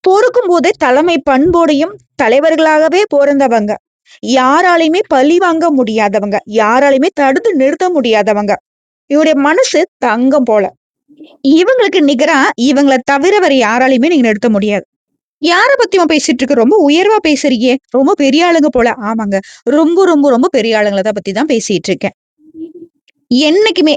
பொறுக்கும் போதே தலைமை பண்போடையும் தலைவர்களாகவே பிறந்தவங்க யாராலையுமே பழி வாங்க முடியாதவங்க. யாராலையுமே தடுத்து நிறுத்த முடியாதவங்க. இவருடைய மனசு தங்கம் போல. இவங்களுக்கு நிகரா இவங்களை தவிர வேற யாராலையுமே நீங்க நிறுத்த முடியாது. யார பத்தியும் பேசிட்டு இருக்கு? ரொம்ப உயர்வா பேசுறீங்க. ரொம்ப பெரிய ஆளுங்க போல. ஆமாங்க. ரொம்ப ரொம்ப ரொம்ப பெரிய ஆளுங்களை பத்தி தான் பேசிட்டு இருக்கேன். என்னைக்குமே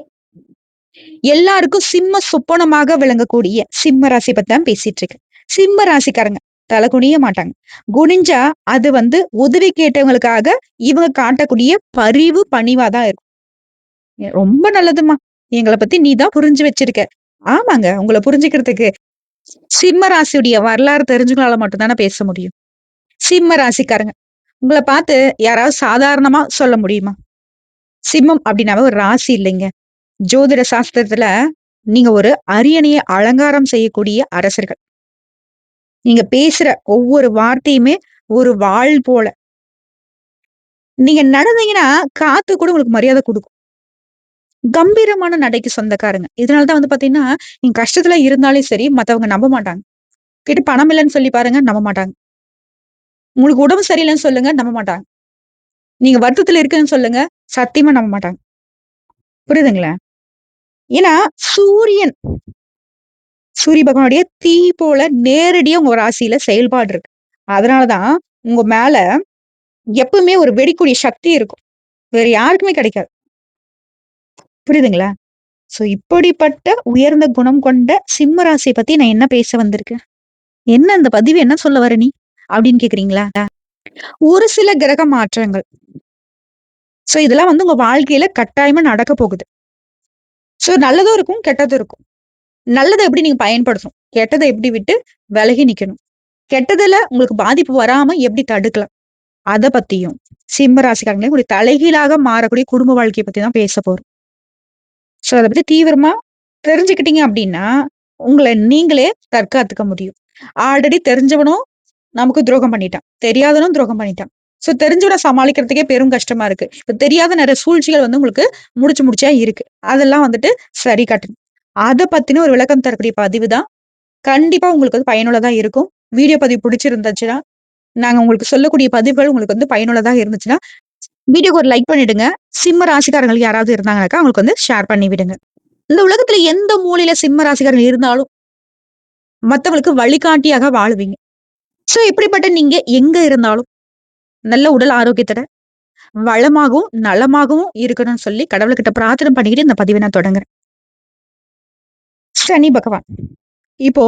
எல்லாருக்கும் சிம்ம சொப்பனமாக விளங்கக்கூடிய சிம்ம ராசி பத்தி தான் பேசிட்டு இருக்கேன். சிம்ம ராசிக்காரங்க. தலை குனிய மாட்டாங்க. குனிஞ்சா அது வந்து உதவி கேட்டவங்களுக்காக இவங்க காட்டக்கூடிய பரிவு பணிவாதான் இருக்கும். ரொம்ப நல்லதுமா எங்களை பத்தி நீ தான் புரிஞ்சு வச்சிருக்க. ஆமாங்க உங்களை புரிஞ்சுக்கிறதுக்கு சிம்ம ராசியுடைய வரலாறு தெரிஞ்சுக்களால மட்டும்தானே பேச முடியும். சிம்ம ராசிக்காரங்க. உங்களை பார்த்து யாராவது சாதாரணமா சொல்ல முடியுமா? சிம்மம் அப்படின்னாவே ஒரு ராசி இல்லைங்க. ஜோதிட சாஸ்திரத்துல நீங்க ஒரு அரியணையை அலங்காரம் செய்யக்கூடிய அரசர்கள். நீங்க பேசுற ஒவ்வொரு வார்த்தையுமே ஒரு வாழ் போல. நீங்க நடந்தீங்கன்னா காத்து கூட உங்களுக்கு மரியாதை கொடுக்கும். கம்பீரமான நடைக்கு சொந்தக்காரங்க. இதனாலதான் வந்து பாத்தீங்கன்னா நீங்க கஷ்டத்துல இருந்தாலும் சரி மத்தவங்க நம்ப மாட்டாங்க. கிட்ட பணம் இல்லைன்னு சொல்லி பாருங்க நம்ப மாட்டாங்க. உங்களுக்கு உடம்பு சரியில்லைன்னு சொல்லுங்க நம்ப மாட்டாங்க. நீங்க வருத்தத்துல இருக்குன்னு சொல்லுங்க சத்தியமா நம்ப மாட்டாங்க. புரியுதுங்களா? ஏன்னா சூரியன் சூரிய பகவானுடைய தீ போல நேரடியா உங்க ராசியில செயல்பாடு இருக்கு. அதனாலதான் உங்க மேல எப்பவுமே ஒரு வெடிக்கூடிய சக்தி இருக்கும். வேற யாருக்குமே கிடைக்காது. புரியுதுங்களா? சோ இப்படிப்பட்ட உயர்ந்த குணம் கொண்ட சிம்ம ராசியை பத்தி நான் என்ன பேச வந்திருக்கேன்? என்ன அந்த பதிவு? என்ன சொல்ல வர நீ? அப்படின்னு கேக்குறீங்களா? ஒரு சில கிரக மாற்றங்கள். சோ இதெல்லாம் வந்து உங்க வாழ்க்கையில கட்டாயமா நடக்க போகுது. சோ நல்லதும் இருக்கும் கெட்டதும் இருக்கும். நல்லதை எப்படி நீங்க பயன்படுத்தணும்? கெட்டதை எப்படி விட்டு விலகி நிக்கணும்? கெட்டதுல உங்களுக்கு பாதிப்பு வராம எப்படி தடுக்கலாம்? அதை பத்தியும் சிம்ம ராசிக்காரங்களே ஒரு தலைகீழாக மாறக்கூடிய குடும்ப வாழ்க்கையை பத்தி தான் பேச போறோம். சோ அதை பத்தி தீவிரமா தெரிஞ்சுக்கிட்டீங்க அப்படின்னா உங்களை நீங்களே தற்காத்துக்க முடியும். ஆல்ரெடி தெரிஞ்சவனும் நமக்கு துரோகம் பண்ணிட்டான். தெரியாதனும் துரோகம் பண்ணிட்டான். சோ தெரிஞ்சவனை சமாளிக்கிறதுக்கே பெரும் கஷ்டமா இருக்கு. இப்போ தெரியாத நிறைய சூழ்ச்சிகள் வந்து உங்களுக்கு முடிச்சு முடிச்சா இருக்கு. அதெல்லாம் வந்துட்டு சரி கட்டணும். அதை பத்தின ஒரு விளக்கம் தரக்கூடிய பதிவு தான். கண்டிப்பா உங்களுக்கு வந்து பயனுள்ளதா இருக்கும். வீடியோ பதிவு பிடிச்சிருந்துச்சுன்னா நாங்க உங்களுக்கு சொல்லக்கூடிய பதிவுகள் உங்களுக்கு வந்து பயனுள்ளதா இருந்துச்சுன்னா வீடியோக்கு ஒரு லைக் பண்ணிடுங்க. சிம்ம ராசிக்காரங்களுக்கு யாராவது இருந்தாங்கனாக்கா அவங்களுக்கு வந்து ஷேர் பண்ணி விடுங்க. இந்த உலகத்துல எந்த மூலையில சிம்ம ராசிக்காரங்க இருந்தாலும் மத்தவங்களுக்கு வழிகாட்டியாக வாழுவீங்க. சோ இப்படிப்பட்ட நீங்க எங்க இருந்தாலும் நல்ல உடல் ஆரோக்கியத்தோட வளமாகவும் நலமாகவும் இருக்கணும்னு சொல்லி கடவுள்கிட்ட பிரார்த்தனை பண்ணிக்கிட்டு இந்த பதிவை நான் தொடங்குறேன். சனி பகவான். இப்போ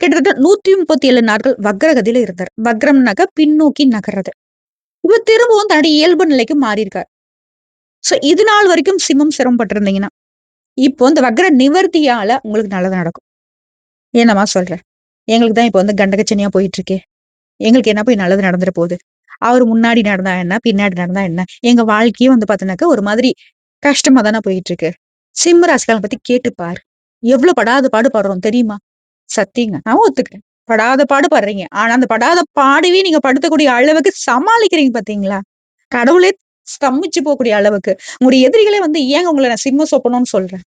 கிட்டத்தட்ட நூத்தி முப்பத்தி ஏழு நாட்கள் வக்ரகதியில இருந்தார். வக்ரம்னாக்க பின்னோக்கி நகர்றது. இப்ப திரும்பவும் தன்னுடைய இயல்பு நிலைக்கு மாறியிருக்கார். சோ இது நாள் வரைக்கும் சிம்மம் சிரமப்பட்டிருந்தீங்கன்னா இப்போ இந்த வக்ர நிவர்த்தியால உங்களுக்கு நல்லது நடக்கும். என்னம்மா சொல்றேன் எங்களுக்கு தான் இப்போ வந்து கண்டகச்சனியா போயிட்டு இருக்கே எங்களுக்கு என்ன போய் நல்லது நடந்துட போகுது? அவர் முன்னாடி நடந்தா என்ன? பின்னாடி நடந்தா என்ன? எங்க வாழ்க்கையும் வந்து பாத்தினாக்க ஒரு மாதிரி கஷ்டமா தானே போயிட்டு இருக்கு சிம்ம ராசிக்காரன் பத்தி கேட்டுப்பார். எவ்வளவு படாத பாடு பாடுறோம் தெரியுமா? சத்தியங்க. நான் ஒத்துக்கிறேன். படாத பாடு பாடுறீங்க. ஆனா அந்த படாத பாடவே நீங்க படுத்தக்கூடிய அளவுக்கு சமாளிக்கிறீங்க பாத்தீங்களா? கடவுளே ஸ்தம்பிச்சு போகக்கூடிய அளவுக்கு. உங்களுடைய எதிரிகளே வந்து ஏங்க உங்களை நான் சிம்ம சொப்பணும்னு சொல்றேன்?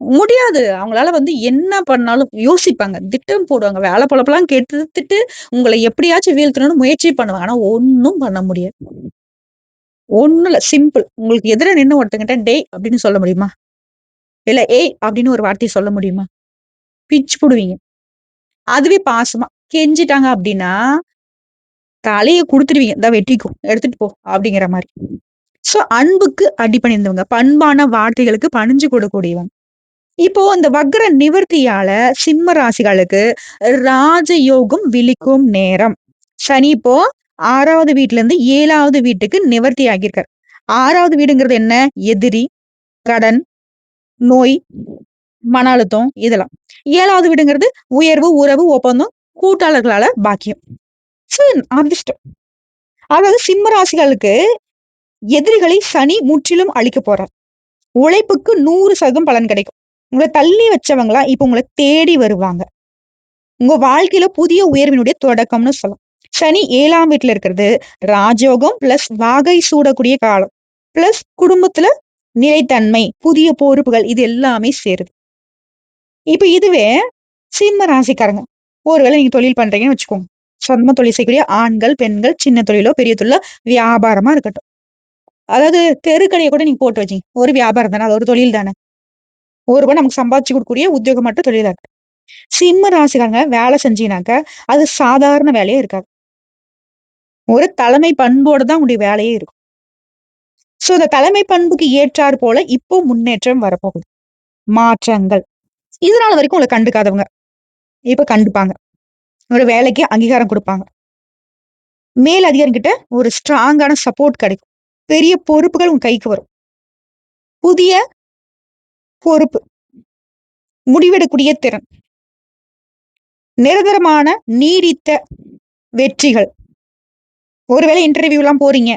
முடியாது. அவங்களால வந்து என்ன பண்ணாலும் யோசிப்பாங்க. திட்டம் போடுவாங்க. வேலை பொழப்பெல்லாம் கெடுத்துட்டு உங்களை எப்படியாச்சும் வீழ்த்தணும்னு முயற்சி பண்ணுவாங்க. ஆனா ஒன்னும் பண்ண முடியாது. ஒண்ணும் இல்ல. சிம்பிள் உங்களுக்கு எதிர நின்று ஒருத்தங்கிட்ட டே அப்படின்னு சொல்ல முடியுமா? இல்ல ஏய் அப்படின்னு ஒரு வார்த்தையை சொல்ல முடியுமா? பிச்சு போடுவீங்க. அதுவே பாசமா. கெஞ்சிட்டாங்க அப்படின்னா தலையை கொடுத்துருவீங்க இந்த வெட்டிக்கும் எடுத்துட்டு போ அப்படிங்கிற மாதிரி. சோ அன்புக்கு அடிப்பணிந்தவங்க பண்பான வார்த்தைகளுக்கு பணிஞ்சு கொடுக்கூடியவங்க இப்போ இந்த வக்ர நிவர்த்தியால சிம்ம ராசிகளுக்கு ராஜயோகம் விழிக்கும் நேரம். சனி இப்போ ஆறாவது வீட்டுல இருந்து ஏழாவது வீட்டுக்கு நிவர்த்தி ஆகியிருக்கார் ஆறாவது வீடுங்கிறது என்ன? எதிரி கடன் நோய் மன அழுத்தம் இதெல்லாம். ஏழாவது வீடுங்கிறது உயர்வு உறவு ஒப்பந்தம் கூட்டாளர்களால பாக்கியம். அதிர்ஷ்டம். அதாவது சிம்ம ராசிகளுக்கு எதிரிகளை சனி முற்றிலும் அழிக்க போறார். உழைப்புக்கு நூறு சதவீதம் பலன் கிடைக்கும். உங்களை தள்ளி வச்சவங்களா இப்ப உங்களை தேடி வருவாங்க. உங்க வாழ்க்கையில புதிய உயர்வினுடைய தொடக்கம்னு சொல்லலாம். சனி ஏழாம் வீட்டுல இருக்கிறது. ராஜயோகம் பிளஸ் வாகை சூடக்கூடிய காலம். பிளஸ் குடும்பத்துல நிலைத்தன்மை புதிய பொறுப்புகள் இது எல்லாமே சேருது. இப்ப இதுவே சிம்ம ராசிக்காரங்க. ஒருவேளை நீங்க தொழில் பண்றீங்கன்னு வச்சுக்கோங்க. சொந்தமா தொழில் செய்யக்கூடிய ஆண்கள் பெண்கள் சின்ன தொழிலோ பெரிய தொழிலோ வியாபாரமா இருக்கட்டும். அதாவது தெருக்கடையை கூட நீங்க போட்டு வச்சீங்க. ஒரு வியாபாரம் தானே அது ஒரு தொழில் தானே. ஒரு ரூபாய் நமக்கு சம்பாதிச்சு கொடுக்கக்கூடிய உத்தியோகம் மட்டும் தொழிலா இருக்கு. சிம்ம ராசிக்காரங்க வேலை செஞ்சீங்கனாக்க அது சாதாரண வேலையே இருக்காது. ஒரு தலைமை பண்போடு தான் உங்களுடைய வேலையே இருக்கும். ஸோ இந்த தலைமை பண்புக்கு ஏற்றாறு போல இப்போ முன்னேற்றம் வரப்போகுது. மாற்றங்கள். இதனால வரைக்கும் உங்களை கண்டுக்காதவங்க. இப்ப கண்டுப்பாங்க. ஒரு வேலைக்கு அங்கீகாரம் கொடுப்பாங்க. மேல் அதிகாரி கிட்ட ஒரு ஸ்ட்ராங்கான சப்போர்ட் கிடைக்கும். பெரிய பொறுப்புகள் உங்க கைக்கு வரும். புதிய பொறுப்பு. முடிவெடுக்கூடிய திறன். நிரந்தரமான நீடித்த வெற்றிகள். ஒருவேளை இன்டர்வியூ எல்லாம் போறீங்க.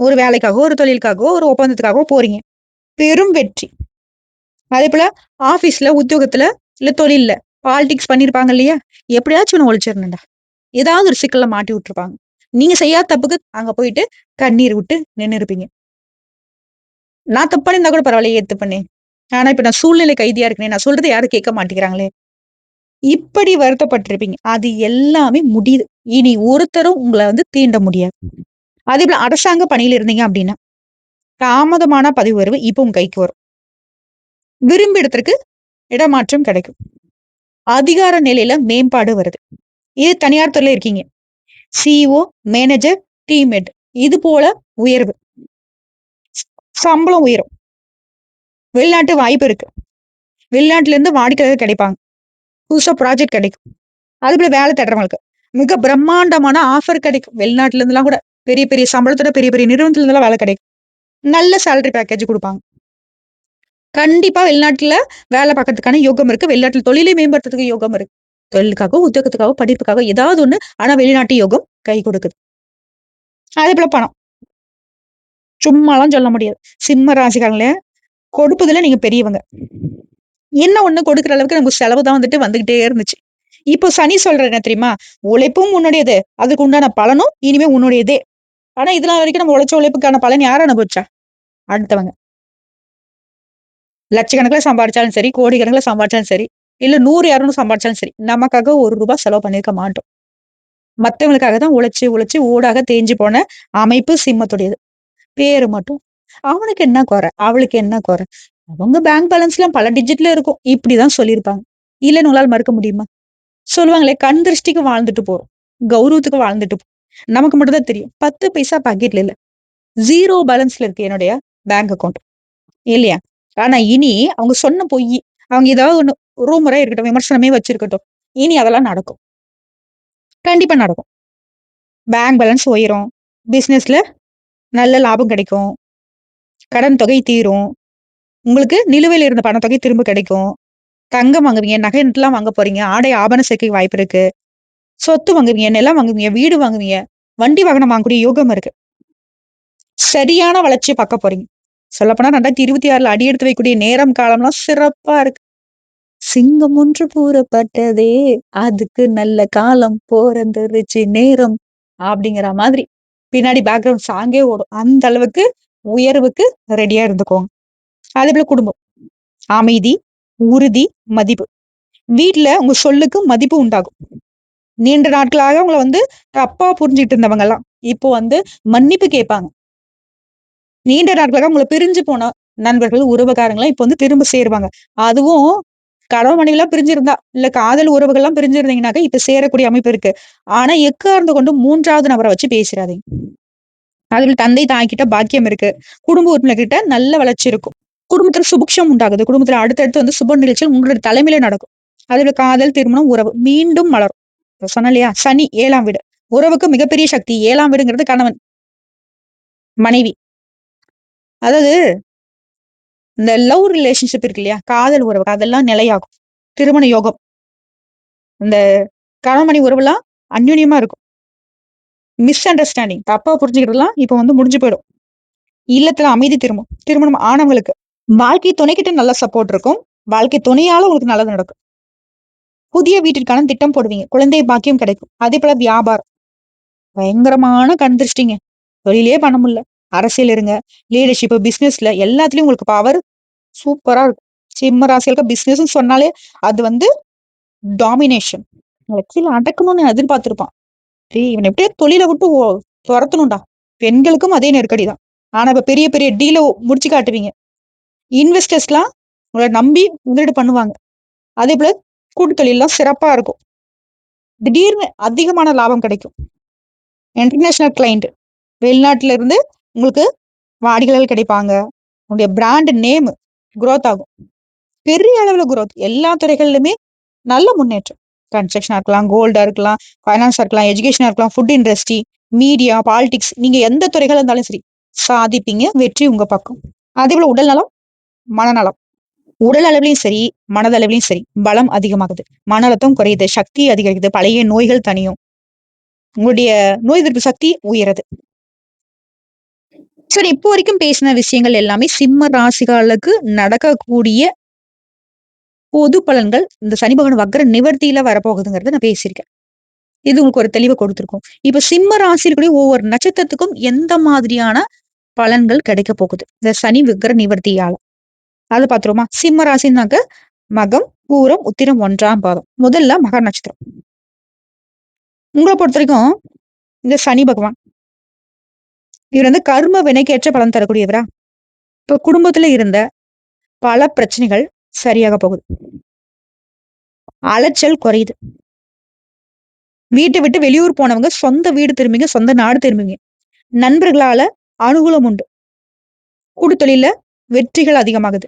ஒரு வேலைக்காகவோ ஒரு தொழிலுக்காகவோ ஒரு ஒப்பந்தத்துக்காகவோ போறீங்க. பெரும் வெற்றி. அதே போல ஆபீஸ்ல உத்தியோகத்துல இல்ல தொழில்ல பாலிடிக்ஸ் பண்ணிருப்பாங்க இல்லையா? எப்படியாச்சும் ஒண்ணு ஒழிச்சிடணும்டா. ஏதாவது ஒரு சிக்கல்ல மாட்டி விட்டுருப்பாங்க. நீங்க செய்யாத தப்புக்கு அங்க போயிட்டு கண்ணீர் விட்டு நின்று இருப்பீங்க நான் தப்பு பண்ணியிருந்தா கூட பரவாயில்ல ஏத்து பண்ணேன் ஆனா இப்ப நான் சூழ்நிலை கைதியா இருக்கேன் நான் சொல்றது யாரும் கேட்க மாட்டேங்கிறாங்களே. இப்படி வருத்தப்பட்டிருப்பீங்க. அது எல்லாமே முடியுது. இனி ஒருத்தரும் உங்களை வந்து தீண்ட முடியாது. அதே போல அரசாங்க பணியில இருந்தீங்க அப்படின்னா தாமதமான பதிவு வருவு இப்போ உங்க கைக்கு வரும். விரும்பி இடத்திற்கு இடமாற்றம் கிடைக்கும். அதிகார நிலையில மேம்பாடு வருது. இது தனியார் துறையில இருக்கீங்க. சிஓ மேனேஜர் டீம்மேட் இது போல உயர்வு. சம்பளம் உயரும். வெளிநாட்டு வாய்ப்பு இருக்கு. வெளிநாட்டுல இருந்து வாடிக்கையாளர் கிடைப்பாங்க. புதுசா ப்ராஜெக்ட் கிடைக்கும். அது போல வேலை தேடுறவங்களுக்கு மிக பிரம்மாண்டமான ஆஃபர் கிடைக்கும். வெளிநாட்டுல இருந்துலாம் கூட. பெரிய பெரிய சம்பளத்தோட பெரிய பெரிய நிறுவனத்துல இருந்தெல்லாம் வேலை கிடைக்கும் நல்ல சேலரி பேக்கேஜ் கொடுப்பாங்க. கண்டிப்பா வெளிநாட்டுல வேலை பார்க்கறதுக்கான யோகம் இருக்கு. வெளிநாட்டுல தொழிலை மேம்படுத்துறதுக்கு யோகம் இருக்கு. தொழிலுக்காக உத்தியோகத்துக்காக படிப்புக்காக ஏதாவது ஒண்ணு ஆனா வெளிநாட்டு யோகம் கை கொடுக்குது. அதே போல பணம். சும்மாலாம் சொல்ல முடியாது. சிம்ம ராசிக்காரங்கள கொடுப்பதுல நீங்க பெரியவங்க. என்ன ஒண்ணு கொடுக்குற அளவுக்கு நமக்கு செலவு தான் வந்துட்டு வந்துகிட்டே இருந்துச்சு. இப்போ சனி சொல்ற என்ன தெரியுமா? உழைப்பும் உன்னுடையது. அதுக்கு உண்டான பலனும் இனிமே உன்னுடையதே. ஆனா இதெல்லாம் வரைக்கும் நம்ம உழைச்ச உழைப்புக்கான பலன் யார் அனுபவிச்சா அடுத்தவங்க. லட்சக்கணக்கில் சம்பாதிச்சாலும் சரி கோடி கணக்கில் சம்பாதிச்சாலும் சரி இல்ல நூறு இரநூறு சம்பாதிச்சாலும் சரி நமக்காக ஒரு ரூபாய் செலவு பண்ணிருக்க மாட்டோம். மத்தவங்களுக்காக தான் உழைச்சு உழைச்சு ஊடாக தேஞ்சு போன அமைப்பு சிம்மத்துடையது. பேரு மட்டும். அவனுக்கு என்ன குறை? அவளுக்கு என்ன குறை? அவங்க பேங்க் பேலன்ஸ் எல்லாம் பல டிஜிட்ல இருக்கும். இப்படிதான் சொல்லியிருப்பாங்க. இல்லைன்னு உங்களால் மறுக்க முடியுமா? சொல்லுவாங்களே கண் திருஷ்டிக்கு வாழ்ந்துட்டு போறோம். கௌரவத்துக்கு வாழ்ந்துட்டு போறோம் நமக்கு மட்டும் தான் தெரியும். பத்து பைசா பாக்கெட்ல இல்ல. ஜீரோ பேலன்ஸ்ல இருக்கு என்னுடைய பேங்க் அக்கௌண்ட் இல்லையா? ஆனா இனி அவங்க சொன்ன பொய் அவங்க ஏதாவது ஒண்ணு ரூமரா இருக்கட்டும் விமர்சனமே வச்சிருக்கட்டும் இனி அதெல்லாம் நடக்கும். கண்டிப்பா நடக்கும். பேங்க் பேலன்ஸ் உயரும். பிசினஸ்ல நல்ல லாபம் கிடைக்கும். கடன் தொகை தீரும். உங்களுக்கு நிலுவையில் இருந்த பணத்தொகை திரும்ப கிடைக்கும். தங்கம் வாங்குவீங்க நகைலாம் வாங்க போறீங்க. ஆடை ஆபண சேர்க்கை வாய்ப்பு இருக்கு. சொத்து வாங்குவீங்க நிலம் வாங்குவீங்க வீடு வாங்குவீங்க வண்டி வாகனம் வாங்கக்கூடிய யோகம் இருக்கு. சரியான வளர்ச்சியை பார்க்க போறீங்க. சொல்லப்போனா ரெண்டாயிரத்தி இருபத்தி ஆறுல அடி எடுத்து வைக்கக்கூடிய நேரம் காலம்லாம் சிறப்பா இருக்கு. சிங்கம் ஒன்று கூறப்பட்டதே அதுக்கு நல்ல காலம் போறந்துருச்சு நேரம் அப்படிங்கிற மாதிரி. பின்னாடி பேக்ரவுண்ட் சாங்கே ஓடும். அந்த அளவுக்கு உயர்வுக்கு ரெடியா இருந்துக்கோங்க. அதே போல குடும்பம். அமைதி உறுதி மதிப்பு. வீட்டுல உங்க சொல்லுக்கு மதிப்பு உண்டாகும். நீண்ட நாட்களாக அவங்கள வந்து தப்பா புரிஞ்சுட்டு இருந்தவங்க எல்லாம் இப்போ வந்து மன்னிப்பு கேட்பாங்க. நீண்ட நாட்களாக அவங்கள பிரிஞ்சு போன நண்பர்கள் உறவுக்காரங்களாம் இப்போ வந்து திரும்ப சேருவாங்க. அதுவும் கணவன் மனைவிலாம் பிரிஞ்சிருந்தா இல்ல காதல் உறவுகள் எல்லாம் இப்ப சேரக்கூடிய அமைப்பு இருக்கு. ஆனா எக்கார்ந்து கொண்டு மூன்றாவது நபரை வச்சு பேசுறாதீங்க. அதுல தந்தை தாய்கிட்ட பாக்கியம் இருக்கு. குடும்ப உறுப்பினர் கிட்ட நல்ல வளர்ச்சி இருக்கும். குடும்பத்துல சுபிக்ஷம் உண்டாகுது. குடும்பத்துல அடுத்தடுத்து வந்து சுப நிகழ்ச்சிகள் உங்களுடைய தலைமையில நடக்கும். அதுல காதல் திருமணம் உறவு மீண்டும் மலரும் சொன்ன இல்லையா? சனி ஏழாம் வீடு. உறவுக்கு மிகப்பெரிய சக்தி ஏழாம் வீடுங்கிறது கணவன். மனைவி. அதாவது இந்த லவ் ரிலேஷன்ஷிப் இருக்கு இல்லையா? காதல் உறவு அதெல்லாம் நிலையாகும். திருமண யோகம். இந்த கணவன் உறவுலாம் அந்யுன்யமா இருக்கும். மிஸ் அண்டர்ஸ்டாண்டிங் தப்பா புரிஞ்சுக்கிறதுலாம் இப்ப வந்து முடிஞ்சு போயிடும். இல்லத்துல அமைதி திரும்பும். திருமணம் ஆனவங்களுக்கு வாழ்க்கை துணைக்கிட்ட நல்ல சப்போர்ட் இருக்கும். வாழ்க்கை துணையால உங்களுக்கு நல்லது நடக்கும். புதிய வீட்டிற்கான திட்டம் போடுவீங்க. குழந்தை பாக்கியம் கிடைக்கும். அதே போல வியாபாரம். பயங்கரமான கண் திருஷ்டிங்க. தொழிலே பண்ண முடியல. அரசியல் இருங்க. லீடர்ஷிப் பிசினஸ்ல எல்லாத்துலயும் உங்களுக்கு பவர் சூப்பரா இருக்கும். சிம்ம ராசிகளுக்கு பிசினஸ் சொன்னாலே அது வந்து டாமினேஷன் கீழே அடக்கணும்னு எதிர்பார்த்திருப்பான். இவன் எப்படியே தொழிலை விட்டு துரத்தணும்டா. பெண்களுக்கும் அதே நெருக்கடி தான். ஆனா இப்ப பெரிய பெரிய டீல முடிச்சு காட்டுவீங்க. இன்வெஸ்டர்ஸ்லாம் உங்களை நம்பி முதலீடு பண்ணுவாங்க. அதே போல கூட்டு தொழிலாம் சிறப்பாக இருக்கும். திடீர்னு அதிகமான லாபம் கிடைக்கும். இன்டர்நேஷ்னல் கிளைண்ட் வெளிநாட்டுல இருந்து உங்களுக்கு வாடிக்கைகள் கிடைப்பாங்க. உங்களுடைய பிராண்ட் நேம் குரோத் ஆகும். பெரிய அளவில் குரோத் எல்லா துறைகளிலுமே நல்ல முன்னேற்றம். கன்ஸ்ட்ரக்ஷனாக இருக்கலாம் கோல்டாக இருக்கலாம் ஃபைனான்ஸாக இருக்கலாம் எஜுகேஷனாக இருக்கலாம் ஃபுட் இண்டஸ்ட்ரி மீடியா பாலிடிக்ஸ் நீங்கள் எந்த துறைகள் இருந்தாலும் சரி சாதிப்பீங்க வெற்றி உங்கள் பக்கம். அதே போல் உடல் நலம் மனநலம். உடல் அளவுலையும் சரி மனதளவுலையும் சரி பலம் அதிகமாகுது. மன அழுத்தம் குறையுது சக்தி அதிகரிக்குது பழைய நோய்கள் தனியும் உங்களுடைய நோய் எதிர்ப்பு சக்தி உயருது. சரி இப்போ வரைக்கும் பேசின விஷயங்கள் எல்லாமே சிம்ம ராசிகளுக்கு நடக்கக்கூடிய பொது பலன்கள் இந்த சனி பகவான் வக்கர நிவர்த்தியில வரப்போகுதுங்கிறத நான் பேசியிருக்கேன். இது உங்களுக்கு ஒரு தெளிவை கொடுத்துருக்கும். இப்ப சிம்ம ராசியிலுடைய ஒவ்வொரு நட்சத்திரத்துக்கும் எந்த மாதிரியான பலன்கள் கிடைக்க போகுது? இந்த சனி விக்கிர நிவர்த்தியால. அது பாத்துருமா சிம்ம ராசினாக்க மகம் பூரம் உத்திரம் ஒன்றாம் பாதம். முதல்ல மக நட்சத்திரம். உங்களை பொறுத்த வரைக்கும் இந்த சனி பகவான் இவர் வந்து கர்ம வினைக்கேற்ற பலன் தரக்கூடியவரா? இப்ப குடும்பத்துல இருந்த பல பிரச்சனைகள் சரியாக போகுது. அலைச்சல் குறையுது. வீட்டை விட்டு வெளியூர் போனவங்க சொந்த வீடு திரும்பிங்க சொந்த நாடு திரும்பிங்க. நண்பர்களால அனுகூலம் உண்டு. கூடுதொழில வெற்றிகள் அதிகமாகுது.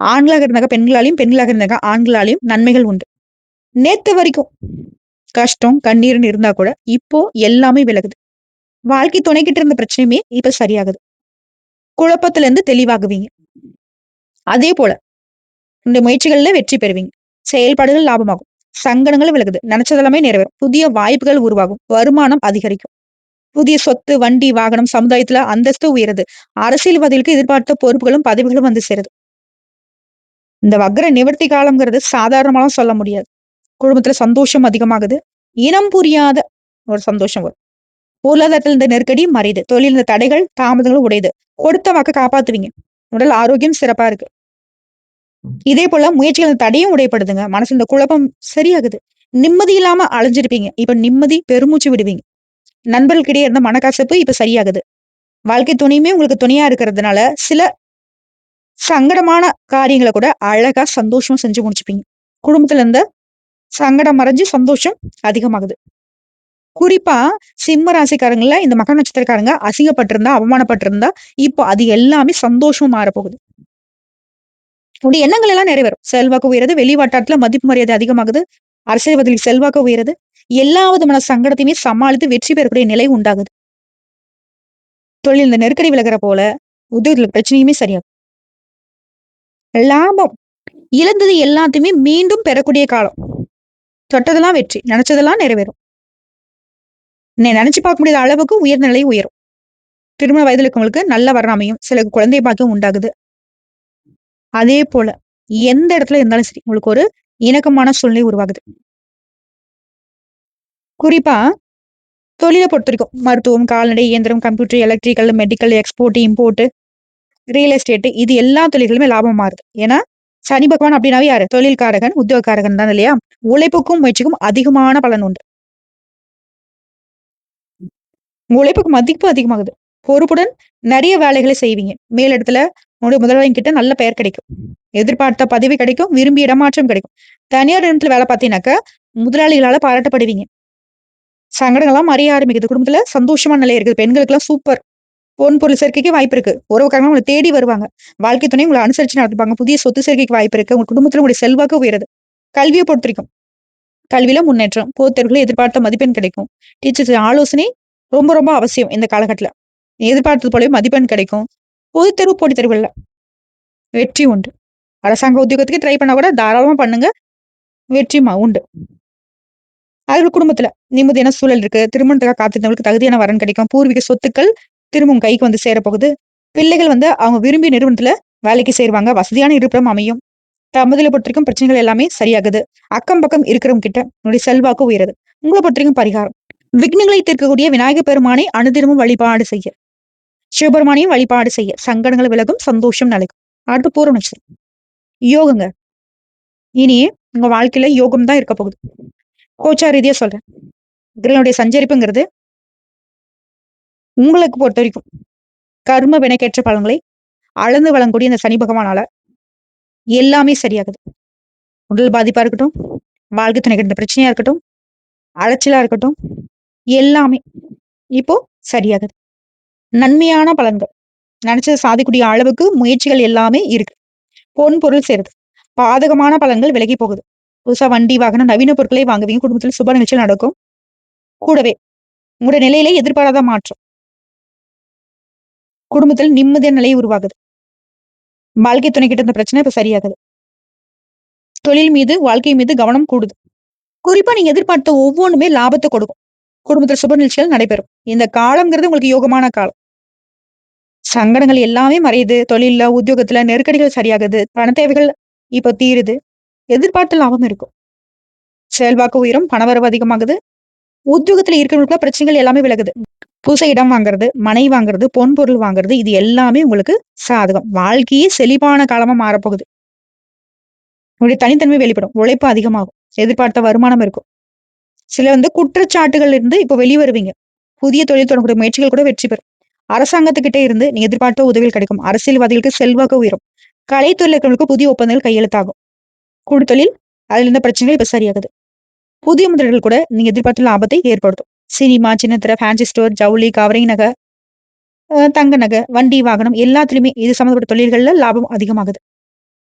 ஆண்களாக இருந்தாங்க பெண்களாலையும் பெண்களாக இருந்தாங்க ஆண்களாலையும் நன்மைகள் உண்டு. நேத்து வரைக்கும் கஷ்டம் கண்ணீர்னு இருந்தா கூட இப்போ எல்லாமே விலகுது. வாழ்க்கை துணைக்கிட்டு இருந்த பிரச்சனையுமே இப்ப சரியாகுது. குழப்பத்துல இருந்து தெளிவாகுவீங்க. அதே போல இந்த முயற்சிகள்ல வெற்றி பெறுவீங்க. செயல்பாடுகள் லாபமாகும். சங்கடங்கள் விலகுது. நினைச்சதெல்லாமே நிறைவேறும். புதிய வாய்ப்புகள் உருவாகும். வருமானம் அதிகரிக்கும். புதிய சொத்து வண்டி வாகனம் சமுதாயத்துல அந்தஸ்து உயருது. அரசியல்வாதிகளுக்கு எதிர்பார்த்த பொறுப்புகளும் பதவிகளும் வந்து சேருது. இந்த வக்ர நிவர்த்தி காலம்ங்கிறது சாதாரணமாலாம் சொல்ல முடியாது. குடும்பத்துல சந்தோஷம் அதிகமாகுது. இனம் புரியாத ஒரு சந்தோஷம் வரும். பொருளாதாரத்தில் இந்த நெருக்கடி மறையுது தொழில் இந்த தடைகள் தாமதங்களும் உடையுது. கொடுத்த வாக்க காப்பாத்துவீங்க. உடல் ஆரோக்கியம் சிறப்பா இருக்கு. இதே போல முயற்சிகள் தடையும் உடையப்படுதுங்க மனசு இந்த குழப்பம் சரியாகுது. நிம்மதி இல்லாம அலைஞ்சிருப்பீங்க இப்ப நிம்மதி பெருமூச்சு விடுவீங்க. நண்பர்களுக்கிடையே இருந்த மனக்கசப்பு இப்ப சரியாகுது. வாழ்க்கை துணையுமே உங்களுக்கு துணையா இருக்கிறதுனால சில சங்கடமான காரியங்களை கூட அழகா சந்தோஷமா செஞ்சு முடிச்சுப்பீங்க. குடும்பத்துல இருந்த சங்கடம் மறைஞ்சு சந்தோஷம் அதிகமாகுது. குறிப்பா சிம்ம ராசிக்காரங்கள இந்த மக்கள் நட்சத்திரக்காரங்க அசிங்கப்பட்டிருந்தா அவமானப்பட்டிருந்தா இப்போ அது எல்லாமே சந்தோஷமா மாறப்போகுது. உடைய எண்ணங்கள் எல்லாம் நிறைவேறும். செல்வாக்கு உயருது வெளி வட்டாரத்துல மதிப்பு மரியாதை அதிகமாகுது அரசியல்வாதிகளுக்கு செல்வாக்கு உயருது எல்லா விதமான சங்கடத்தையுமே சமாளித்து வெற்றி பெறக்கூடிய நிலை உண்டாகுது. தொழில் இந்த நெருக்கடி விலகிற போல உத்தியோகத்துல பிரச்சனையுமே சரியாகும். லாபம். இழந்தது எல்லாத்தையுமே மீண்டும் பெறக்கூடிய காலம். தொட்டதெல்லாம் வெற்றி நினைச்சதெல்லாம் நிறைவேறும். நினைச்சு பார்க்க முடியாத அளவுக்கு உயர்நிலை உயரும். திருமண வயதில் இருக்கவங்களுக்கு நல்ல வரணமையும் சில குழந்தை பாக்கியம் உண்டாகுது. அதே போல எந்த இடத்துல இருந்தாலும் சரி உங்களுக்கு ஒரு இணக்கமான சூழ்நிலை உருவாகுது. குறிப்பா தொழிலை பொறுத்த வரைக்கும் மருத்துவம் கால்நடை இயந்திரம் computer electrical medical export import real estate இது எல்லா தொழில்களுமே லாபம் மாறுது. ஏன்னா சனி பகவான் அப்படின்னாவே யாரு? தொழில்காரகன் உத்தியோகக்காரகன் தான் இல்லையா? உழைப்புக்கும் முயற்சிக்கும் அதிகமான பலன் உண்டு. உழைப்புக்கு மதிப்பு அதிகமாகுது. பொறுப்புடன் நிறைய வேலைகளை செய்வீங்க. மேலிடத்துல உங்களுடைய முதலாளிங்க கிட்ட நல்ல பெயர் கிடைக்கும். எதிர்பார்த்த பதவி கிடைக்கும். விரும்பி இடமாற்றம் கிடைக்கும். தனியார் நிறுவனத்துல வேலை பார்த்தீங்கன்னாக்க முதலாளிகளால பாராட்டப்படுவீங்க. சங்கடங்கள்லாம் மறைய ஆரம்பிக்குது. குடும்பத்துல சந்தோஷமான நிலை இருக்குது. பெண்களுக்கு எல்லாம் சூப்பர் பொன் பொருள் சேர்க்கைக்கு வாய்ப்பு இருக்கு. உறவுக்காரங்க உங்களை தேடி வருவாங்க. வாழ்க்கை துணை உங்களை அனுசரிச்சு நடத்துப்பாங்க. புதிய சொத்து சேர்க்கைக்கு வாய்ப்பு இருக்கு. உங்க குடும்பத்துல உங்களுடைய செல்வாக்கு உயருது. கல்வியை பொறுத்திருக்கும் கல்வியில முன்னேற்றம் போத்தர்களை எதிர்பார்த்த மதிப்பெண் கிடைக்கும். டீச்சர்ஸ் ஆலோசனை ரொம்ப ரொம்ப அவசியம் இந்த காலகட்டத்தில். எதிர்பார்த்தது போலவே மதிப்பெண் கிடைக்கும். பொது தேர்வு போட்டித் தேர்வுகள்ல வெற்றி உண்டு. அரசாங்க உத்தியோகத்துக்கு ட்ரை பண்ணா கூட தாராளமா பண்ணுங்க. வெற்றிமா உண்டு. அவர்கள் குடும்பத்துல நிம்மதியான சூழல் இருக்கு. திருமணத்துக்காக காத்திருந்தவங்களுக்கு தகுதியான வரன் கிடைக்கும். பூர்வீக சொத்துக்கள் திரும்பவும் கைக்கு வந்து சேரப்போகுது பிள்ளைகள் வந்து அவங்க விரும்பிய நிறுவனத்துல வேலைக்கு சேருவாங்க. வசதியான இருப்பிடம் அமையும். தம்பதியில பொறுத்த பிரச்சனைகள் எல்லாமே சரியாகுது. அக்கம் பக்கம் இருக்கிறவங்க கிட்ட உங்களுடைய செல்வாக்கு உயருது. உங்களை பொறுத்த பரிகாரம். விக்னங்களை தீர்க்கக்கூடிய விநாயகர் பெருமானை அனுதினமும் வழிபாடு செய்ய. சிவபெருமானையும் வழிபாடு செய்ய. சங்கடங்கள் விலகும் சந்தோஷம் நிலைக்கும் அடுத்து பூர்வ நட்சத்திரம் யோகங்க. இனி உங்க வாழ்க்கையில யோகம் தான் இருக்க போகுது. கோச்சா ரீதியா சொல்றேன். கிரகனுடைய சஞ்சரிப்புங்கிறது உங்களுக்கு பொறுத்த வரைக்கும் கர்ம வினைக்கேற்ற பலன்களை அளந்து வழங்கக்கூடிய இந்த சனி பகவானால எல்லாமே சரியாகுது. உடல் பாதிப்பா இருக்கட்டும் வாழ்க்கை துணை கிடந்த பிரச்சனையா இருக்கட்டும் அலைச்சலா இருக்கட்டும் எல்லாமே இப்போ சரியாகுது. நன்மையான பலன்கள். நினைச்சதை சாதிக்கூடிய அளவுக்கு முயற்சிகள் எல்லாமே இருக்கு. பொன் பொருள் சேருது. பாதகமான பலன்கள் விலகி போகுது. புதுசா வண்டி வாகனம் நவீன பொருட்களை வாங்குவீங்க குடும்பத்தில் சுப நிகழ்ச்சி நடக்கும். கூடவே உங்களோட நிலையிலே எதிர்பாராத மாற்றம். குடும்பத்தில் நிம்மதியான நிலை உருவாகுது. வாழ்க்கை துணை கிட்ட இருந்த பிரச்சனை இப்ப சரியாகுது தொழில் மீது வாழ்க்கை மீது கவனம் கூடுது. குறிப்பா நீங்க எதிர்பார்த்த ஒவ்வொன்றுமே லாபத்தை கொடுக்கும். குடும்பத்துல சுப நிகழ்ச்சிகள் நடைபெறும். இந்த காலம்ங்கிறது உங்களுக்கு யோகமான காலம். சங்கடங்கள் எல்லாமே மறையுது. தொழில்ல உத்தியோகத்துல நெருக்கடிகள் சரியாகுது. பண தேவைகள் இப்ப தீருது. எதிர்பார்த்த லாபம் இருக்கும். செயல்வாக்கு உயரும் பணவரவு அதிகமாகுது. உத்தியோகத்துல இருக்கிறவங்களுக்கு பிரச்சனைகள் எல்லாமே விலகுது. புதுசை இடம் வாங்குறது மனை வாங்குறது பொன் பொருள் வாங்குறது இது எல்லாமே உங்களுக்கு சாதகம். வாழ்க்கையே செழிப்பான காலமா மாறப்போகுது. உங்களுடைய தனித்தன்மை வெளிப்படும். உழைப்பு அதிகமாகும். எதிர்பார்த்த வருமானம் இருக்கும். சில வந்து குற்றச்சாட்டுகள் இருந்து இப்ப வெளியே வருவீங்க. புதிய தொழில் தொடங்கக்கூடிய முயற்சிகள் கூட வெற்றி பெறும். அரசாங்கத்துக்கிட்டே இருந்து நீ எதிர்பார்த்த உதவிகள் கிடைக்கும். அரசியல்வாதிகளுக்கு செல்வாக்கு உயரும். கலைத்துறையில் இருக்கிறவங்களுக்கு புதிய ஒப்பந்தங்கள் கையெழுத்தாகும். கூடுதொழில் அதுல இருந்த பிரச்சனைகள் இப்ப சரியாகுது. புதிய முதலீடுகள் கூட நீங்க எதிர்பார்த்த லாபத்தை ஏற்படுத்தும். சினிமா சின்னத்திர ஃபேன்சி ஸ்டோர் ஜவுளி கவரிங் நகை தங்க நகை வண்டி வாகனம் எல்லாத்துலயுமே இது சம்மந்தப்பட்ட தொழில்களில் லாபம் அதிகமாகுது.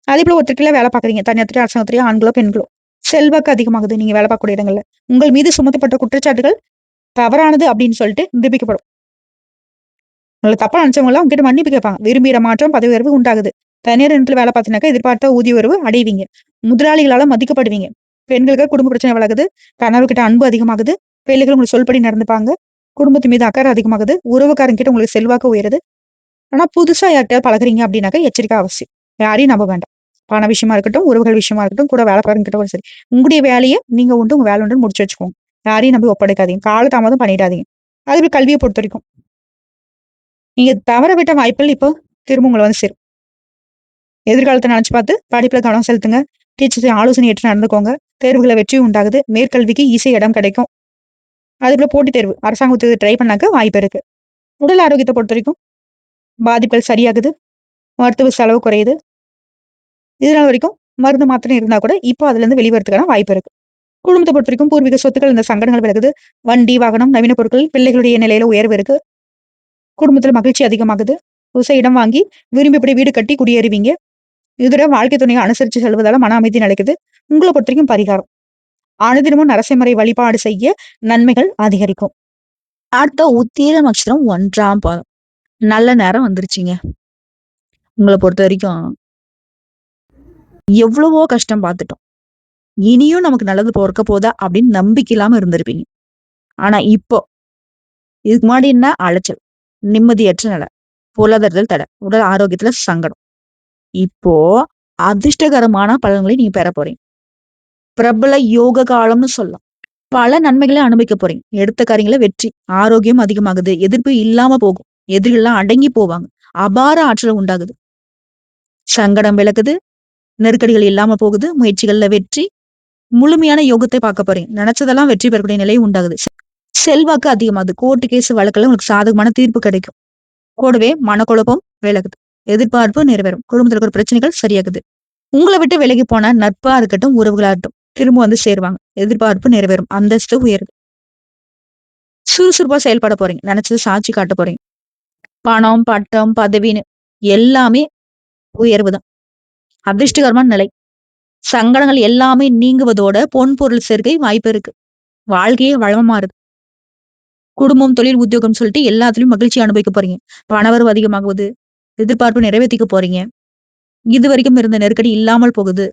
அதே போல ஒருத்தருக்குள்ள வேலை பார்க்குறீங்க. தனியார் அரசாங்கத்திலேயே ஆண்களோ பெண்களோ செல்வாக்கு அதிகமாகுது நீங்க வேலை பார்க்கக்கூடிய இடங்களில். உங்கள் மீது சுமத்தப்பட்ட குற்றச்சாட்டுகள் தவறானது அப்படின்னு சொல்லிட்டு நிரூபிக்கப்படும். உங்களை தப்பா நினைச்சவங்க உங்ககிட்ட மன்னிப்பு கேட்பாங்க. விரும்பிற மாற்றம் பதவி உயர்வு உண்டாகுது. தனியார் இடத்துல வேலை பார்த்தீங்கன்னாக்கா எதிர்பார்த்த ஊதிய உயர்வு அடைவீங்க. முதலாளிகளால் மதிக்கப்படுவீங்க. பெண்களுக்கு குடும்ப பிரச்சனை வளர்க்குது கணவர்கிட்ட அன்பு அதிகமாகுது. பிள்ளைகள் உங்களுக்கு சொல்படி நடந்துப்பாங்க. குடும்பத்து மீது அக்கறை அதிகமாகுது. உறவுக்காரங்கிட்ட உங்களுக்கு செல்வாக்கு உயருது. ஆனா புதுசா யார்கிட்ட பழகுறீங்க அப்படின்னாக்க எச்சரிக்கை அவசியம். யாரையும் நம்ப வேண்டாம். பண விஷயமா இருக்கட்டும் உறவுகள் விஷயமா இருக்கட்டும் கூட வேலை பாருங்க சரி. உங்களுடைய வேலையை நீங்க உண்டு உங்க வேலை உண்டு முடிச்சு வச்சுக்கோங்க. யாரையும் நம்பி ஒப்படைக்காதீங்க. காலதாமதம் பண்ணிடாதீங்க. அதே கல்வியை பொறுத்த வரைக்கும். நீங்க தவற விட்ட வாய்ப்புகள் இப்போ திரும்ப உங்களை வந்து சேரும். எதிர்காலத்தை நினைச்சு பார்த்து படிப்புல கவனம் செலுத்துங்க. டீச்சர்ஸ் ஆலோசனை ஏற்று நடந்துக்கோங்க. தேர்வுகளை வெற்றி உண்டாகுது. மேற்கல்விக்கு ஈஸி இடம் கிடைக்கும். அதுக்குள்ள போட்டித் தேர்வு. அரசாங்கத்துக்கு ட்ரை பண்ணாக்க வாய்ப்பு இருக்கு. உடல் ஆரோக்கியத்தை பொறுத்த வரைக்கும் பாதிப்புகள் சரியாகுது. மருத்துவ செலவு குறையுது. இதனால் வரைக்கும் மருந்து மாத்திரம் இருந்தா கூட இப்போ அதுல இருந்து வெளிவரத்துக்கான வாய்ப்பு இருக்கு. குடும்பத்தை பொறுத்த வரைக்கும் பூர்வீக சொத்துக்கள் இந்த சங்கடங்கள் விலகுது. வண்டி வாகனம் நவீன பொருட்கள் பிள்ளைகளுடைய நிலையில உயர்வு இருக்கு. குடும்பத்துல மகிழ்ச்சி அதிகமாகுது. புதுசை இடம் வாங்கி விரும்பிப்படி வீடு கட்டி குடியேறுவீங்க. இதுல வாழ்க்கை துணையை அனுசரிச்சு செல்வதால மன அமைதி நடக்குது உங்களை பொறுத்த வரைக்கும் பரிகாரம். அனுதினமும் நரசிம்மரை வழிபாடு செய்ய நன்மைகள் அதிகரிக்கும். அடுத்த உத்தீர நட்சத்திரம் ஒன்றாம் பாதம் நல்ல நேரம் வந்துருச்சுங்க. உங்களை பொறுத்த வரைக்கும். எவ்வளவோ கஷ்டம் பார்த்துட்டோம். இனியும் நமக்கு நல்லது பொறுக்க போதா அப்படின்னு நம்பிக்கை இல்லாம இருந்திருப்பீங்க. ஆனா இப்போ இதுக்கு முன்னாடி என்ன? அலைச்சல். நிம்மதியற்ற நிலை. பொருளாதாரத்தில் தடை. உடல் ஆரோக்கியத்துல சங்கடம். இப்போ அதிர்ஷ்டகரமான பலன்களை நீங்க பெற போறீங்க. பிரபல யோக காலம்னு சொல்லலாம். பல நன்மைகளை அனுபவிக்க போறீங்க. எடுத்த காரியங்கள வெற்றி ஆரோக்கியம் அதிகமாகுது எதிர்ப்பு இல்லாம போகும். எதிரிகள்லாம் அடங்கி போவாங்க. அபார ஆற்றல் உண்டாகுது. சங்கடம் விளக்குது நெருக்கடிகள் இல்லாம போகுது முயற்சிகள்ல வெற்றி முழுமையான யோகத்தை பார்க்க போறீங்க. நினைச்சதெல்லாம் வெற்றி பெறக்கூடிய நிலை உண்டாகுது. செல்வாக்கு அதிகமாகுது. கோர்ட்டு கேஸ் வழக்குல உங்களுக்கு சாதகமான தீர்ப்பு கிடைக்கும். கூடவே மனக்குழப்பம் விலகுது. எதிர்பார்ப்பு நிறைவேறும். குடும்பத்தில் இருக்கிற பிரச்சனைகள் சரியாகுது. உங்களை விட்டு விலகி போன நட்பா இருக்கட்டும் உறவுகளா இருக்கட்டும் திரும்ப வந்து சேருவாங்க. எதிர்பார்ப்பு நிறைவேறும். அந்தஸ்து உயருது. சுறுசுறுப்பா செயல்பட போறீங்க. நினைச்சது சாட்சி காட்ட போறீங்க. பணம் பட்டம் பதவின்னு எல்லாமே உயர்வுதான். அதிர்ஷ்டகரமான நிலை. சங்கடங்கள் எல்லாமே நீங்குவதோட பொன் பொருள் சேர்க்கை வாய்ப்பு இருக்கு. வாழ்க்கையே வளமா இருக்கு குடும்பம் தொழில் உத்தியோகம் சொல்லிட்டு எல்லாத்துலயும் மகிழ்ச்சி அனுபவிக்க போறீங்க. பணவரவு அதிகமாகுவது எதிர்பார்ப்பு நிறைவேற்றிக்க போறீங்க. இது வரைக்கும் இருந்த நெருக்கடி இல்லாமல் போகுது.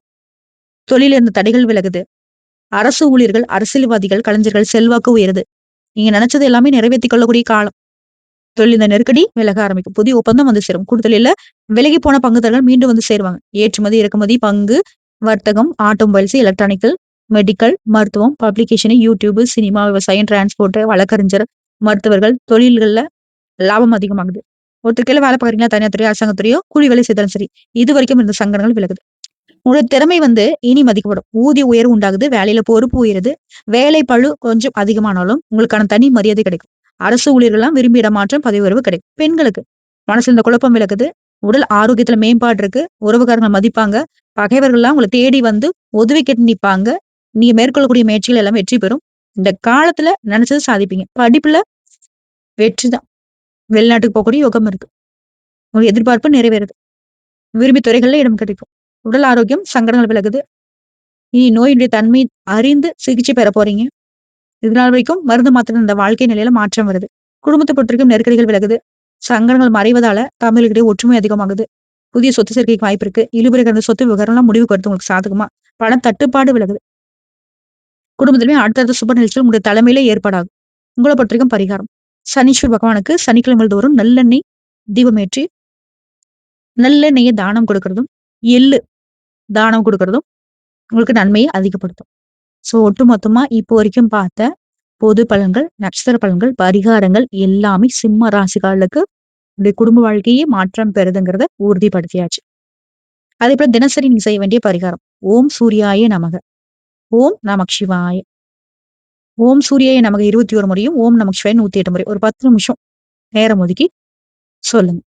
தொழில் இருந்த தடைகள் விலகுது. அரசு ஊழியர்கள் அரசியல்வாதிகள் கலைஞர்கள் செல்வாக்கு உயருது. நீங்க நினைச்சது எல்லாமே நிறைவேற்றி கொள்ளக்கூடிய காலம். தொழில் இந்த நெருக்கடி விலக ஆரம்பிக்கும். புதிய ஒப்பந்தம் வந்து சேரும். கூடுதலில் விலகி போன பங்குதாரர்கள் மீண்டும் வந்து சேருவாங்க. ஏற்றுமதி இறக்குமதி பங்கு வர்த்தகம் ஆட்டோமொபைல்ஸ் எலக்ட்ரானிக்கல் மெடிக்கல் மருத்துவம் பப்ளிகேஷன் யூடியூப் சினிமா விவசாயம் டிரான்ஸ்போர்ட் வழக்கறிஞர் மருத்துவர்கள் தொழில்கள்ல லாபம் அதிகமாகுது. ஒருத்தர் கீழே வேலை பார்க்குறீங்களா? தனியார் துறையோ அரசாங்கத்துறையோ கூலி வேலை செய்தாலும் சரி இது வரைக்கும் இருந்த சங்கடங்கள் விலகுது. உங்களோட திறமை வந்து இனி மதிக்கப்படும். ஊதிய உயர்வு உண்டாகுது வேலையில பொறுப்பு உயருது வேலை பழு கொஞ்சம் அதிகமானாலும் உங்களுக்கான தனி மரியாதை கிடைக்கும். அரசு ஊழியர்கள்லாம் விரும்பி இடமாற்றம் பதவி உயர்வு கிடைக்கும். பெண்களுக்கு மனசுல இந்த குழப்பம் விளக்குது. உடல் ஆரோக்கியத்துல மேம்பாடு இருக்கு உறவுக்காரங்க மதிப்பாங்க பகைவர்கள்லாம் உங்களை தேடி வந்து உதவி கெட்டு நிற்பாங்க நீங்க மேற்கொள்ளக்கூடிய முயற்சிகள் எல்லாம் வெற்றி பெறும். இந்த காலத்துல நினைச்சது சாதிப்பீங்க. படிப்புல வெற்றி தான். வெளிநாட்டுக்கு போகக்கூடிய யோகம் இருக்கு. உங்களுக்கு எதிர்பார்ப்பு நிறைவேறுது. விரும்பி துறைகள்ல இடம் கிடைக்கும். உடல் ஆரோக்கியம் சங்கடங்கள் விலகுது. இனி நோயுடைய தன்மை அறிந்து சிகிச்சை பெற போறீங்க. இதனால் வரைக்கும் மருந்து மாத்திரம் இந்த வாழ்க்கை நிலையில மாற்றம் வருது. குடும்பத்தை பொறுத்திருக்கும் நெருக்கடிகள் விலகுது. சங்கடங்கள் மறைவதால தமிழர்களிடையே ஒற்றுமை அதிகமாகுது. புதிய சொத்து சேர்க்கைக்கு வாய்ப்பு இருக்கு. இழுபறி கடந்த சொத்து விவகாரம்லாம் முடிவு கருத்து உங்களுக்கு சாதகமா? பண தட்டுப்பாடு விலகுது. குடும்பத்திலுமே அடுத்தடுத்த சுப நிகழ்ச்சிகள் உங்களுடைய தலைமையில ஏற்பாடாகும் உங்களை பொறுத்திருக்கும் பரிகாரம். சனீஸ்வர் பகவானுக்கு சனிக்கிழமை தோறும் நல்லெண்ணெய் தீபமேற்றி நல்லெண்ணெயை தானம் கொடுக்கறதும் எள்ளு தானம் கொடுக்கறதும் உங்களுக்கு நன்மையை அதிகப்படுத்தும். சோ ஒட்டுமொத்தமா இப்போ வரைக்கும் பார்த்த பொது பலன்கள் நட்சத்திர பலன்கள் பரிகாரங்கள் எல்லாமே சிம்ம ராசிகாலுக்கு உங்களுடைய குடும்ப வாழ்க்கையே மாற்றம் பெறுதுங்கிறத உறுதிப்படுத்தியாச்சு. அதே போல தினசரி நீங்க செய்ய வேண்டிய பரிகாரம் ஓம் சூர்யாய நமக. ஓம் நமக் சிவாய. ஓம் சூர்யாய நமக இருபத்தி ஒரு முறையும் ஓம் நமக் சிவாய நூத்தி எட்டு முறை. ஒரு பத்து நிமிஷம் நேரம் ஒதுக்கி சொல்லுங்க.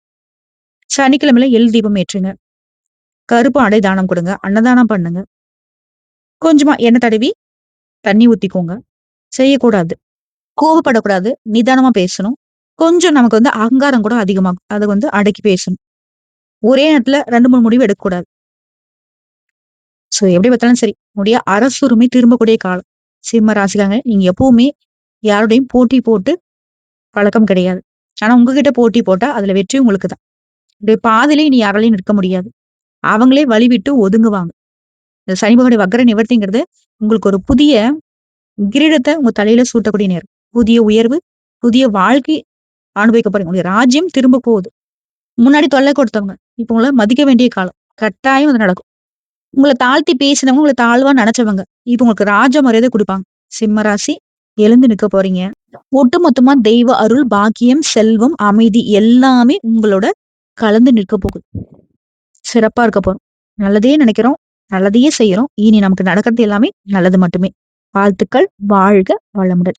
சனிக்கிழமையில எல் தீபம் ஏற்றுங்க. கருப்பு அடை தானம் கொடுங்க அன்னதானம் பண்ணுங்க. கொஞ்சமா எண்ணெய் தடவி தண்ணி ஊத்திக்கோங்க. செய்யக்கூடாது. கோவப்படக்கூடாது. நிதானமா பேசணும். கொஞ்சம் நமக்கு வந்து அகங்காரம் கூட அதிகமாகும் அதை வந்து அடக்கி பேசணும். ஒரே நேரத்துல ரெண்டு மூணு முடிவு எடுக்கக்கூடாது. சோ எப்படி பார்த்தாலும் சரி உடைய அரசுரிமை திரும்பக்கூடிய காலம். சிம்ம ராசிக்காங்க நீங்க எப்பவுமே யாரோடையும் போட்டி போட்டு பழக்கம் கிடையாது. ஆனா உங்ககிட்ட போட்டி போட்டா அதுல வெற்றி உங்களுக்கு தான் பாதிலே நீ யாராலையும் நிற்க முடியாது. அவங்களே வழிவிட்டு ஒதுங்குவாங்க. இந்த சனி பகவானுடைய வக்கர நிவர்த்திங்கிறது உங்களுக்கு ஒரு புதிய கிரீடத்தை உங்க தலையில சூட்டக்கூடிய நேரம். புதிய உயர்வு புதிய வாழ்க்கை அனுபவிக்க போறீங்க உங்களுடைய ராஜ்யம் திரும்ப போகுது. முன்னாடி தொல்லை கொடுத்தவங்க இப்ப உங்களை மதிக்க வேண்டிய காலம். கட்டாயம் அது நடக்கும். உங்களை தாழ்த்தி பேசினவங்க உங்களை தாழ்வா நினைச்சவங்க இப்ப உங்களுக்கு ராஜ மரியாதை கொடுப்பாங்க. சிம்ம ராசி எழுந்து நிக்க போறீங்க. ஒட்டுமொத்தமா தெய்வ அருள் பாக்கியம் செல்வம் அமைதி எல்லாமே உங்களோட கலந்து நிற்க போகுது. சிறப்பா இருக்க போறோம். நல்லதையே நினைக்கிறோம் நல்லதையே செய்யறோம். இனி நமக்கு நடக்கிறது எல்லாமே நல்லது மட்டுமே. வாழ்த்துக்கள் வாழ்க வளமுடன்.